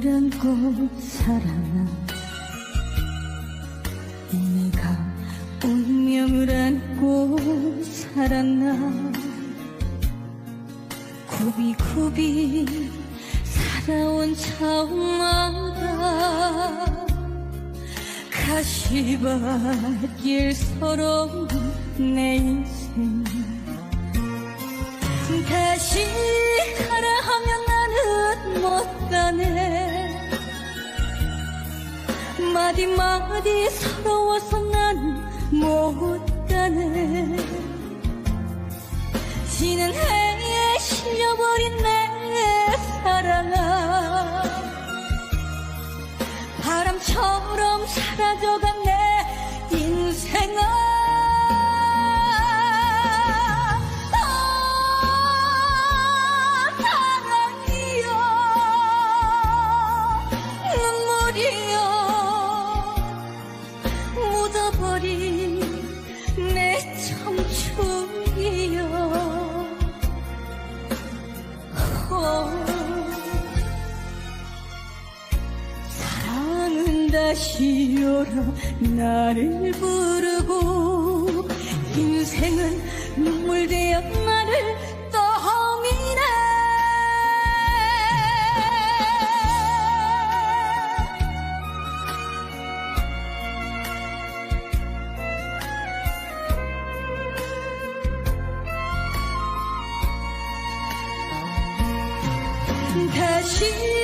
나를 안고 살아나 내가 운명을 안고 살았나? 굽이굽이 살아온 차마다 가시밭길 서러운 내 인생. 다시 가라 하면 나는 못 가네 마디마디 서러워서 나는 못 가네. 지는 해에 실려버린 내 사랑아 바람처럼 사라져간 내 인생아. 아, 사 시 오라 나를 부르고 인생은 눈물 되어 나를 떠미네. 다시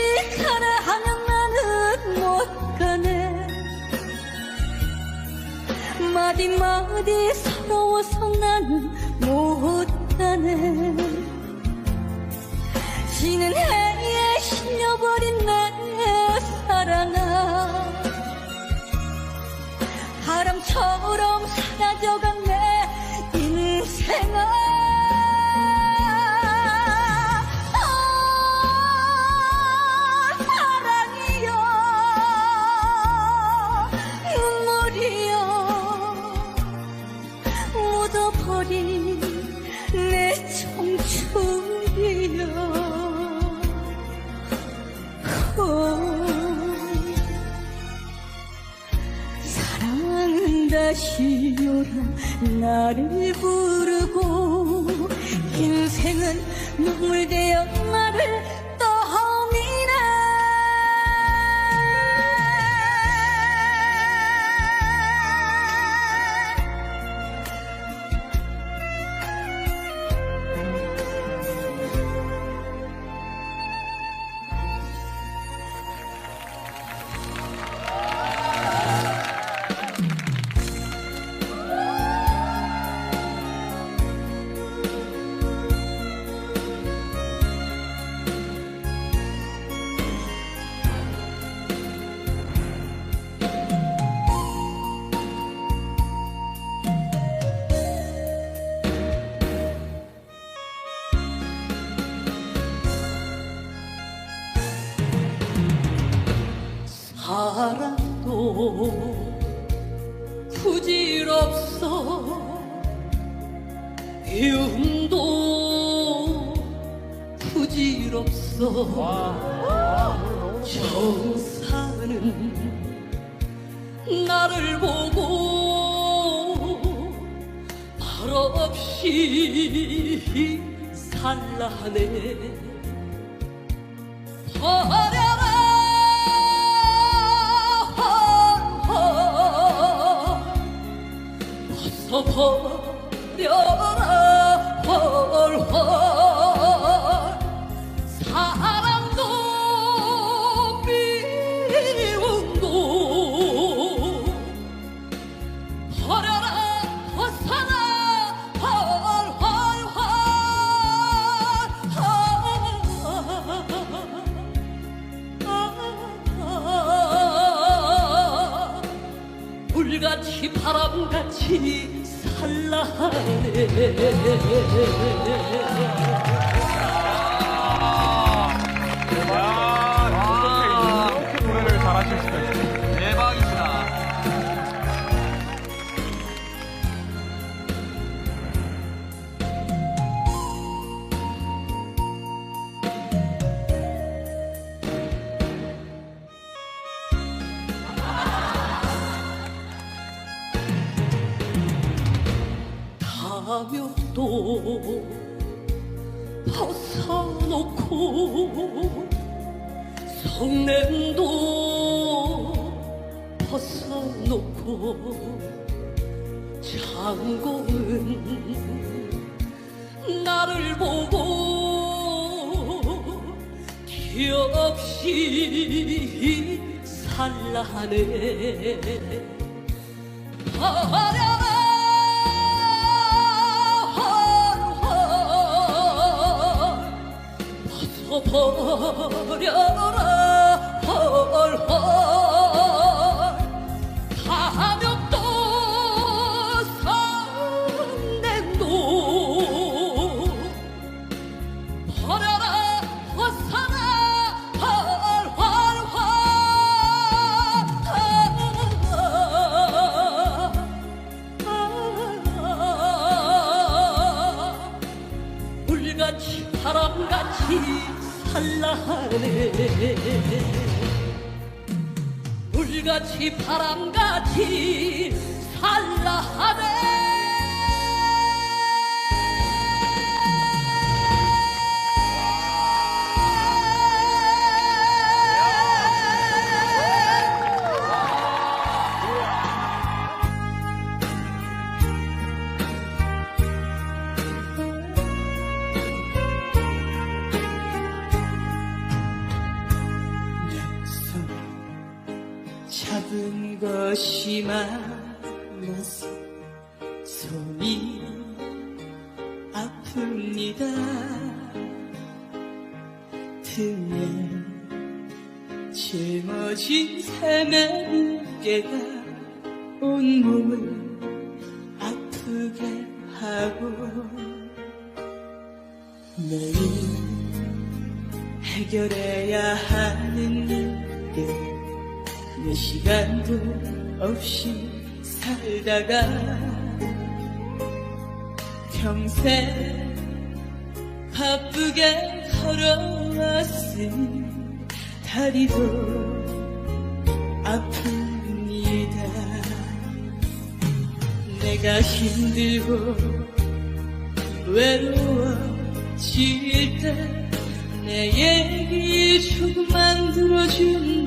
마디 마디 서러워서 나는 못 가네. 지는 해에 실려버린 내 사랑아. 바람처럼 사라져간 사랑도 부질없어 미움도 부질없어 정사는 나를 보고 말 없이 살라네. 버 벗 벗어놓고 성냄도 벗어놓고 장공은 나를 보고 기없이 살라하네 버려 버려 바람같이 살라 하네 것이 많아서 손이 아픕니다. 등에 짊어진 삶의 무게가 몇 시간도 없이 살다가 평생 바쁘게 걸어왔으니 다리도 아픕니다. 내가 힘들고 외로워질 때 내 얘기 조금만 들어준다면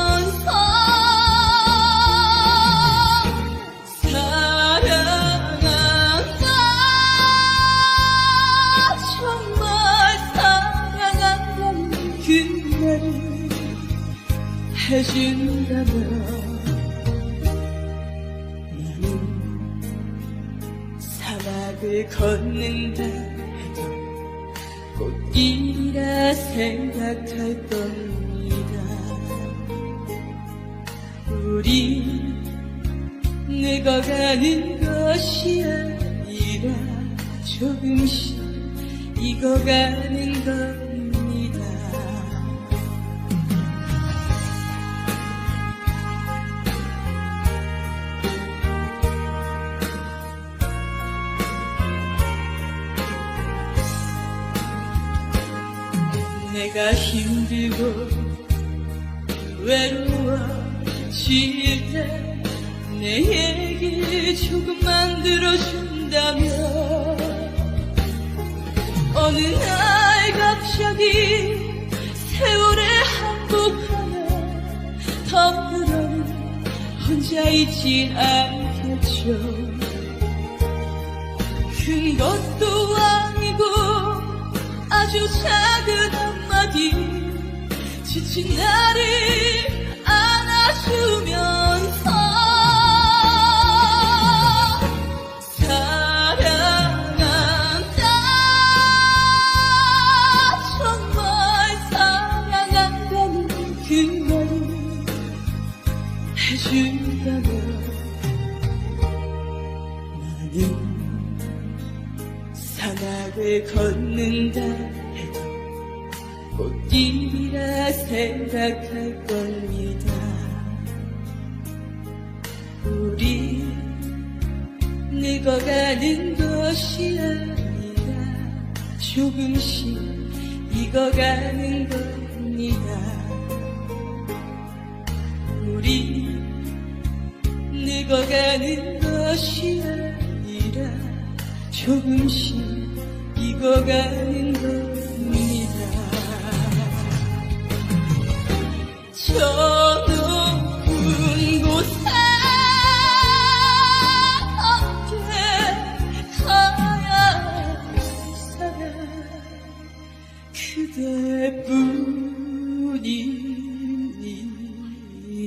해준다면 나는 사막을 걷는다 해도 꽃길이라 생각할 겁니다. 우리 늙어가는 것이 아니라 조금씩 익어가는 겁 힘들고 외로워질 때 내 얘기 조금만 들어준다면 어느 날 갑자기 세월의 한복판에 덩그러니 혼자 있진 않겠죠. 큰 것도 아니고 아주 작은 지친 나를 안아주면 겁니다 우리 늙어가는 것이 아니라 조금씩 익어가는 겁니다. 저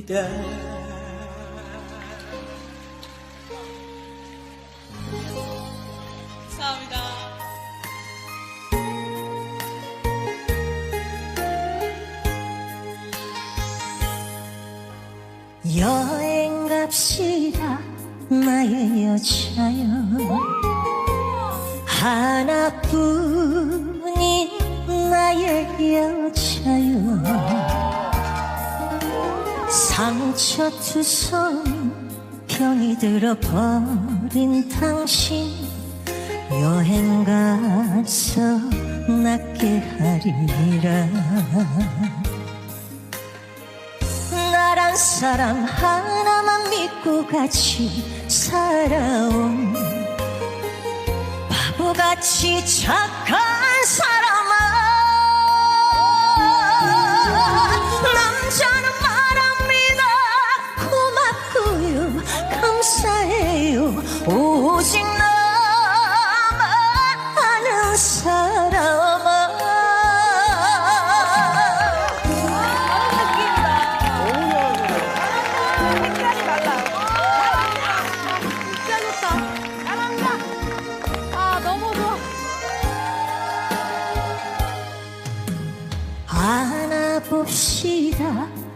그대뿐입니다 감사합니다. 여행 갑시다 나의 여자여. 하나뿐인 나의 여자여 상처 투성 병이 들어버린 당신. 여행 가서 낫게 하리라. 나란 사람 하나만 믿고 같이 살아온 바보같이 착한 사람아. 남자는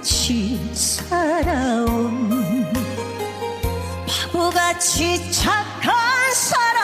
믿고 같이 살아온 바보같이 착한 사람